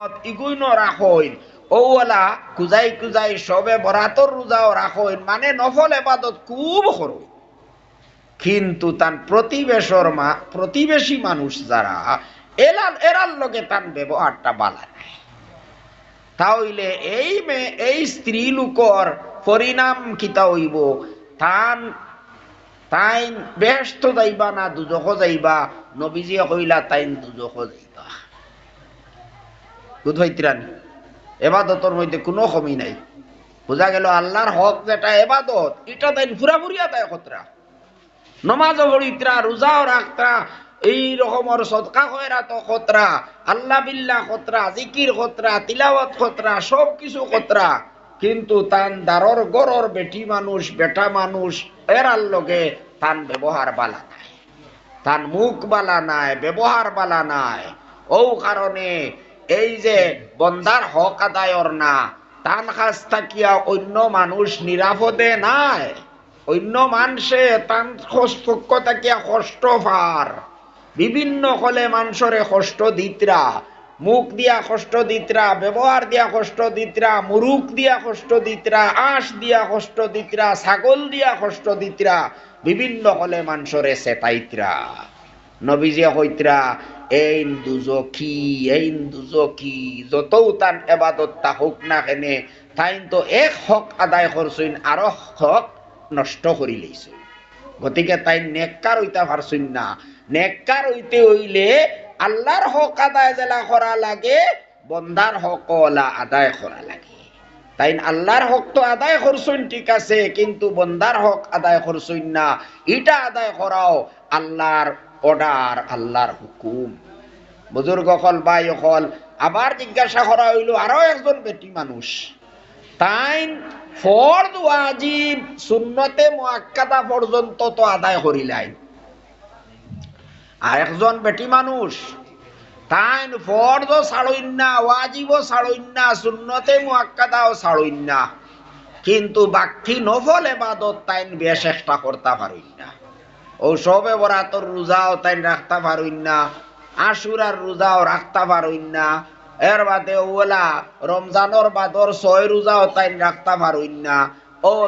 মানে প্রতিবেশী মানুষ যারা এলার এরার লগে তার ব্যবহারটা বালা নাই। তাহলে এই মে, এই স্ত্রী লোকর পরিণাম কিতা হইব? তান, তাইন বেহস্ত যাইবা না দুজখ যাইবা? নবীজি কইলা, তাইন দুজখ যাইবা। বুঝাইতিরানি এবাদতর মধ্যে কোনো কমি নাই। বোঝা গেল আল্লাহর হক যেটা এবাদত, এটা তাই পুরাপুরি আদায় খতরা নমাজও পড়িত্রা রোজাও রাখত্রা এই রকমের সদকা কয়রা তো খতরা আল্লাহ বিল্লাহ খতরা জিকির খতরা তিলাওয়াত খতরা সব কিছু খতরা কিন্তু তান দারর গরর বেটি মানুষ, বেটা মানুষ, এরার লগে তান ব্যবহার বালা নাই। তান মুখ বালা নাই, ব্যবহার বালা নাই। ও কারণে এই যে বন্দার হক আদায়র না, তান কাছ থাকিয়া অন্য মানুষ নিরাপদে নাই। অন্য মানুষে তান খস- পক্ষ থাকিয়া কষ্ট পার। বিভিন্ন কলে মানুষরে কষ্ট দিতরা, মুখ দিয়া কষ্ট দিতরা, ব্যবহার দিয়া কষ্ট দিতরা, মুরুখ দিয়া কষ্ট দিতরা, আঁশ দিয়া কষ্ট দিতরা, ছাগল দিয়া কষ্ট দিতরা, বিভিন্ন কলে মানুষরে সেতাইতরা নবীজি কইতরা এই দুজকি এই দুজকি যতও তান এবাদত তা হোক না কেনে তাইন তো এক হক আদায় করছইন আরও হক নষ্ট করি লইছইন গতিকে তাই নেককার হইতা পারছইন না। নেককার হইতে হইলে আল্লাহর হক আদায় জেলা করা লাগে বন্দার হক আদায় করা লাগে। তাই আল্লাহর হক তো আদায় করছইন ঠিক আছে, কিন্তু বন্দার হক আদায় করছইন না। এটা আদায় করাও আল্লাহর অর্ডার আল্লাহর হুকুম। বুজুর্গ হল বাই হল, আবার জিজ্ঞাসা করা হইল আরও একজন বেটি মানুষ। তাই ফরদ ওয়াজিব, সুন্নতে মুআক্কাদা পর্যন্ত তো আদায় করিলাই। আর একজন বেটি মানুষ তাই ফরদ ছাড়ইন না ওয়াজিবও ছাড়ইন না সুন্নতে মুআক্কাদাও ছাড়ইন না কিন্তু বাকি নফল এবাদত তাইন বেশ চেষ্টা করতে পারইন না ও সবে বরাতর রোজাও তাইন রাখতে পারইন না। আশুরার রোজাও রাখতে পারইন না। এর বাদে ওলা রমজানর বাদর ছয় রোজাও তাইন রাখতে পারইন না।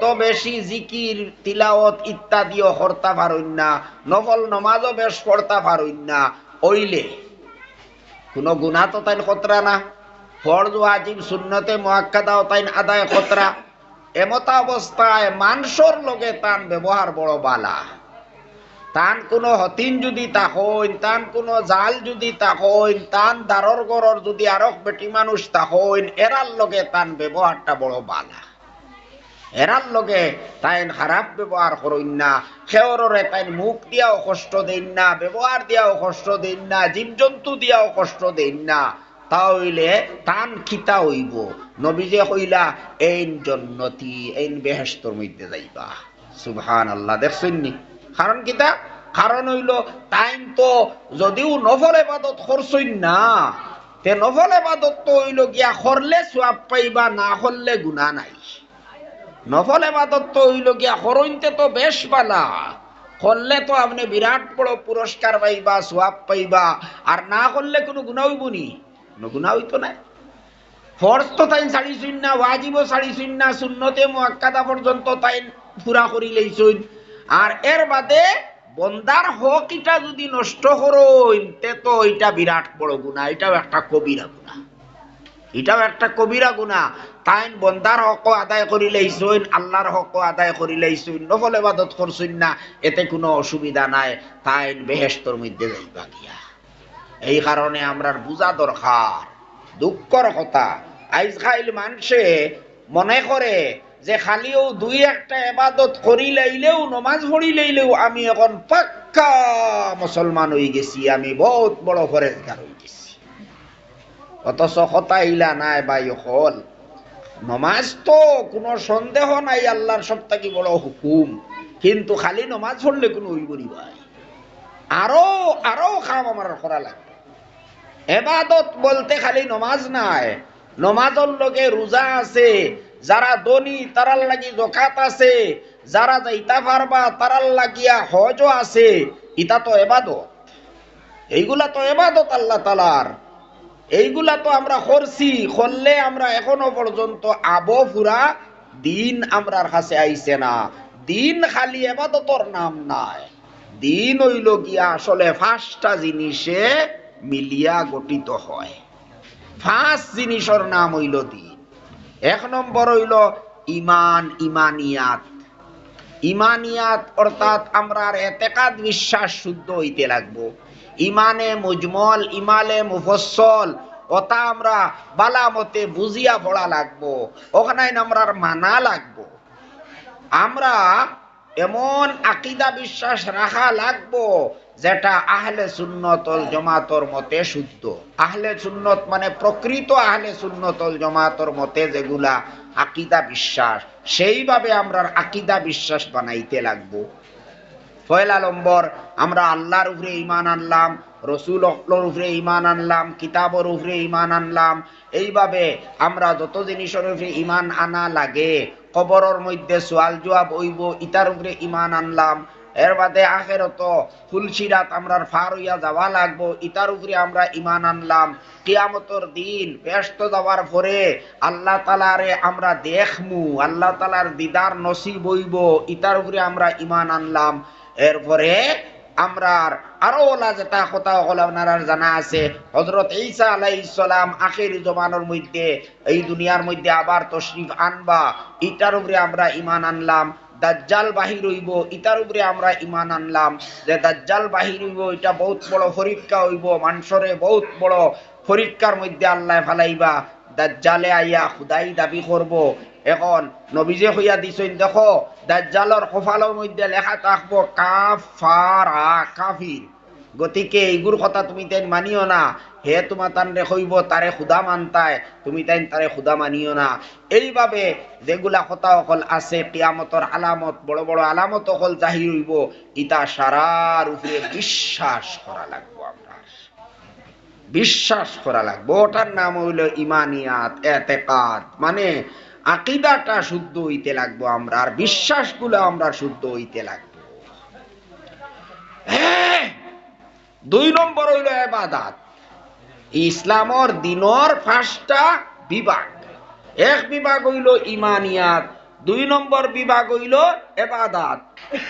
তো বেশি জিকির তিলাওত ইত্যাদিও করতে পারইন না। নফল নমাজও বেশ পড়তে পারইন না। ওইলে, কোনো গুণা তো তাইন খতরা না। ফরজ, ওয়াজিব, সুন্নতে মুআক্কাদাও তাইন আদায় খতরা। এমতা অবস্থায় মানসর লগে তান ব্যবহার বড় বালা। তান কোনো হতিন যদি তাহইন তান কোনো জাল যদি তাহইন তান দারর গরর যদি আরক বেটি মানুষ তাহইন এরার লগে তান ব্যবহারটা বড় বালা। এরার লগে তাইন খারাপ ব্যবহার করইন না খেয়ররে তাইন মুখ দিয়াও কষ্ট দেন না, ব্যবহার দিয়াও কষ্ট দেন না, জীবজন্তু দিয়াও কষ্ট দেন না তাহলে তান খিতা হইব। নবীজে হইলা এইন জন্নতি, এইন বেহেস্তর মধ্যে যাইবা। সুবহান আল্লাহ দেখছেন নি? কারণ কিতা কারণ হইল তাইন তো যদিও নফল এবাদত করছইন না, তে নফল এবাদত তো হইল গিয়া করলে সোয়াব পাইবা, না করলে গুণা নাই। নফল এবাদত তো হইল গিয়া হরইনতে তো বেশ বালা। করলে তো আপনি বিরাট বড় পুরস্কার পাইবা সোয়াব পাইবা, আর না করলে কোনো গুণা হইব নি। কোনো গুণা হইতো না। ফরজ তো তাই ছাড়িছইন না, ওয়াজিবও ছাড়িছইন না শূন্যতে মুআক্কাদা পর্যন্ত তাই পুরা করি লইছইন। আর এর বাদে বন্দার হক এটা যদি নষ্ট করইন তে তো এটা বিরাট বড় গুণা এটাও একটা কবিরা গুণা এটাও একটা কবিরা গুণা তাইন বন্দার হক আদায় করি লইছইন, আল্লাহর হক আদায় করি লইছইন, নফল ইবাদত করছইন না, এতে কোনো অসুবিধা নাই। তাইন বেহেস্তর মধ্যে যাইবা গিয়া। এই কারণে আমরার বুঝা দরকার, দুঃখর কথা। আইজ খাইল মানুষে মনে করে যে খালিও দুই একটা এবাদত করি লাইলেও, নমাজ পড়ি লাইলেও আমি এখন পাক্কা মুসলমান হয়ে গেছি, আমি বহুত বড় ফরেজগার হয়ে গেছি। অথচ কথা ইলা নাই বাই হল নমাজ তো কোনো সন্দেহ নাই, আল্লাহর সব থাকি বড় হুকুম। কিন্তু খালি নমাজ পড়লে কোনো হইব নি ভাই। আরও আরও কাম আমার করা লাগবে। এবাদত বলতে খালি নমাজ নাই। নমাজর লগে রোজা আছে যারা দনি তারার লাগি জকাত আছে। যারা যাইতা পারবা, তারার লাগিয়া হজও আছে। ইটা তো এবাদত। এইগুলা তো এবাদত আল্লাহ তালার এইগুলা তো আমরা করছি। করলে আমরা এখনও পর্যন্ত আবো ফুরা দিন আমরার কাছে আইছে না। দিন খালি এবাদতর নাম নাই। দিন হইল গিয়া আসলে পাঁচটা জিনিসে মিলিয়া গঠিত হয়। পাঁচ জিনিসের নাম হইল দিন। এক নম্বর হইল ইমান, ইমানিয়াত। ইমানিয়াত অর্থাৎ আমরার এতেকাদ বিশ্বাস শুদ্ধ হইতে লাগবো। ইমানে মুজমল ইমালে মুফসল ওটা আমরা বালা মতে বুঝিয়া পড়া লাগবো। ওখানে আমরার মানা লাগবো। আমরা এমন আকিদা বিশ্বাস রাখা লাগবো যেটা আহলে সুন্নতল জমাতর মতে শুদ্ধ। আহলে সুন্নত মানে প্রকৃত আহলে সুন্নতল জমাতর মতে যেগুলা আকিদা বিশ্বাস। সেইভাবে আমরা আকিদা বিশ্বাস বানাইতে লাগবো। পয়লা নম্বর আমরা আল্লাহর উপরে ইমান আনলাম, রসুল অকলর উপরে ইমান আনলাম, কিতাবর উপরে ইমান আনলাম। এইভাবে আমরা যত জিনিসের উপরে ইমান আনা লাগে, কবরের মধ্যে সোয়াল জবাব হইব ইটার উপরে ইমান আনলাম এর বাদে আখেরত ফুলসিরাত আমরা ফার হইয়া যাওয়া লাগবো। ইটার উপরে আমরা ইমান আনলাম। কিয়ামতর দিন ব্যস্ত যাওয়ার পরে আল্লাহ তালারে আমরা দেখমু। আল্লাহ তালার দিদার নসিব হইব। ইটার উপরে আমরা ইমান আনলাম। এরপরে আমরা আরও ওলা যেটা কথা হল আপনার জানা আছে হজরত ঈসা আলাইসালাম আখের জমানোর মধ্যে, এই দুনিয়ার মধ্যে আবার তশরিফ আনবা। ইটার উপরে আমরা ইমান আনলাম। দাজ্জাল বাহির হইব, ইতার উপরে আমরা ইমান আনলাম। যে দাজ্জাল বাহির হইব, এটা বহুত বড় পরীক্ষা হইব মানুষরে বহুত বড় পরীক্ষার মধ্যে আল্লাহ ফালাইবা। দাজ্জালে আইয়া খুদাই দাবি করব। এখন নবীজে হইয়া দিছেন, দেখো দাজ্জালর কপালের মধ্যে লেখা থাকব, কাফারা, কাফির। গতিকে এইগুর কথা তুমি তাই মানিও না। হে তোমার তান হইব তারে খুদা মানতায় তুমি তাই তারে খুদা মানিও না। এইভাবে যেগুলা কথা অকল আছে কিয়ামতর আলামত, বড় বড় আলামত অকল জাহির হইব, ইতা সারার উপরে বিশ্বাস করা লাগবো আমরা। বিশ্বাস করা লাগবো। ওটার নাম হইল ইমানিয়াত, এতেকাত। মানে আকিদাটা শুদ্ধ হইতে লাগবো আমরা, আর বিশ্বাসগুলো আমরা শুদ্ধ হইতে লাগবো হ্যাঁ, দুই নম্বর হইল এবাদাত। ইসলামর দিনর পাঁচটা বিভাগ। এক বিভাগ হইল ইমানিয়াত, দুই নম্বর বিভাগ হইল এবাদাত।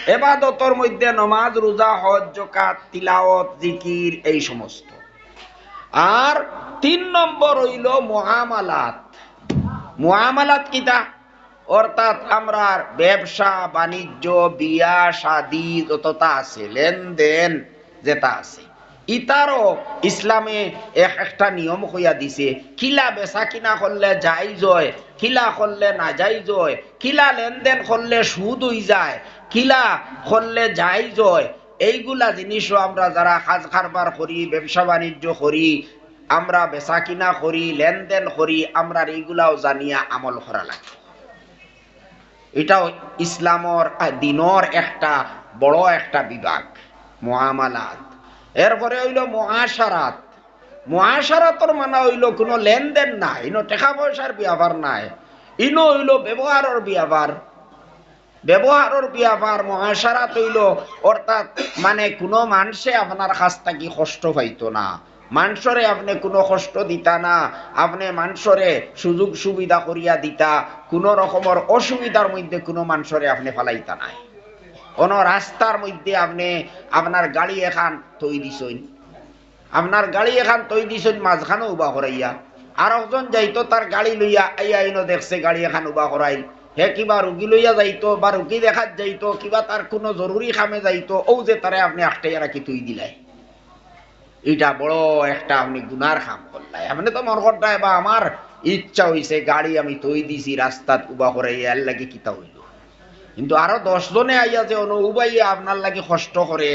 এবাদতর মধ্যে নমাজ, রোজা, হজ জকাত তিলাওয়াত, জিকির, এই সমস্ত। আর তিন নম্বর হইল মহামালাত মুআমালাত কিতা? অর্থাৎ আমরা ব্যবসা, বাণিজ্য, বিয়া, শাদি, যতটা আছে, লেনদেন যেটা আছে। ইতারও ইসলামে এক একটা নিয়ম হইয়া দিছে কিলা বেচা কিনা করলে যাই জয় কিলা করলে না যাই জয় কিলা লেনদেন করলে সুদ হই যায় কিলা করলে যাই জয় এইগুলা জিনিসও আমরা যারা কাজ কারবার করি, ব্যবসা বাণিজ্য করি, আমরা বেচা কিনা করি, লেনদেন করি, আমরা এইগুলাও জানিয়া আমল করা লাগে। এটাও ইসলামর দিনর একটা বড় একটা বিভাগ। মহামালাত। এরপরে হইল মহাসারাত। মহাসারাতর মানে হইল কোনো লেনদেন নাই, ইনো টাকা পয়সার ব্যাপার নাই, ইনো হইল ব্যবহারের ব্যাপার ব্যবহারের ব্যাপার মহাসারাত হইল, অর্থাৎ মানে কোনো মানুষে আপনার কাছ থাকি কষ্ট পাইতো না। মানুষরে আপনি কোনো কষ্ট দিতা না, আপনি মানুষরে সুযোগ সুবিধা করিয়া দিতা, কোনো রকমের অসুবিধার মধ্যে কোনো মানুষরে আপনি ফালাইতা নাই। কোনো রাস্তার মধ্যে আপনি আপনার গাড়ি এখান তৈ দিছইন আপনার গাড়ি এখান তৈ দিছইন মাঝখানে উবা করাইয়া আর একজন যাইতো তার গাড়ি লইয়া আইয়া আইনো দেখছে গাড়ি এখান উবা করাইল হে কিবা রুগী লইয়া যাইতো বা রুগী দেখাত যাইতো, কিবা তার কোনো জরুরি কামে যাইতো ও যে তারে আপনি আটটাইয়া রাখি তুই দিলাই। এটা বড় একটা আপনি গুনার কাম করলাই। আপনি তো মন করতায় বা আমার ইচ্ছা হইছে গাড়ি আমি তৈ দিছি, রাস্তাত উবা করে এর লাগে কিতা হইল? কিন্তু আরও দশ জনে আইয়া যে অনু, উবাইয়া আপনার লাগে কষ্ট করে।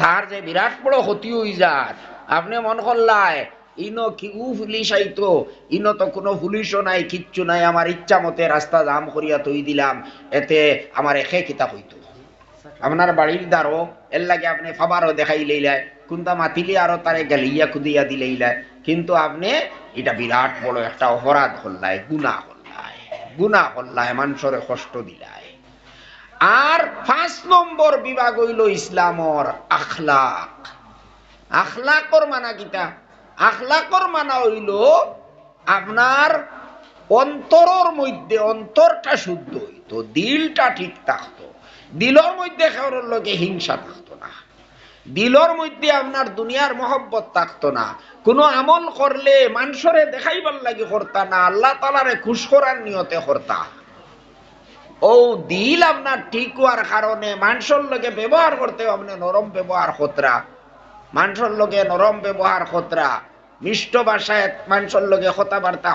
তার যে বিরাট বড় ক্ষতি হই যার। আপনি মন করলাই ইনো কি উ পুলিশ আইতো, ইনো তো কোনো পুলিশও নাই, কিচ্ছু নাই, আমার ইচ্ছা মতে রাস্তা জাম করিয়া তৈ দিলাম, এতে আমার একে কিতা হইতো। আপনার বাড়ির দ্বারও, এর লাগে আপনি ফাবারও দেখাই লইলাই কোনটা মাতিলে আরও তারে গালিয়া কুদিয়া দিলেইলাই কিন্তু আপনি এটা বিরাট বড় একটা অপরাধ হল্লায় গুণা হল্লায় গুণা হল্লায় মানুষরে কষ্ট দিলায়। আর পাঁচ নম্বর বিভাগ হইল ইসলামর আখলাক। আখলাকর মানা কিতা? আখলাকর মানা হইল আপনার অন্তরের মধ্যে, অন্তরটা শুদ্ধ হইতো, দিলটা ঠিক থাকতো। দিলর মধ্যে কারোর লোকে হিংসা থাকতো না। দিলর মধ্যে আপনার দুনিয়ার মহব্বত থাকতো না। কোনো আমল করলে মানুষরে দেখাইবার লাগি করতা না, আল্লাহ তালারে খুশ করার নিয়তে করতা। ও দিল আপনার ঠিক হওয়ার কারণে, মানুষের লোকে ব্যবহার করতে আপনি নরম ব্যবহার খতরা। মানুষের লোকে নরম ব্যবহার খতরা। মিষ্ট ভাষায় মানুষের লোকে কথাবার্তা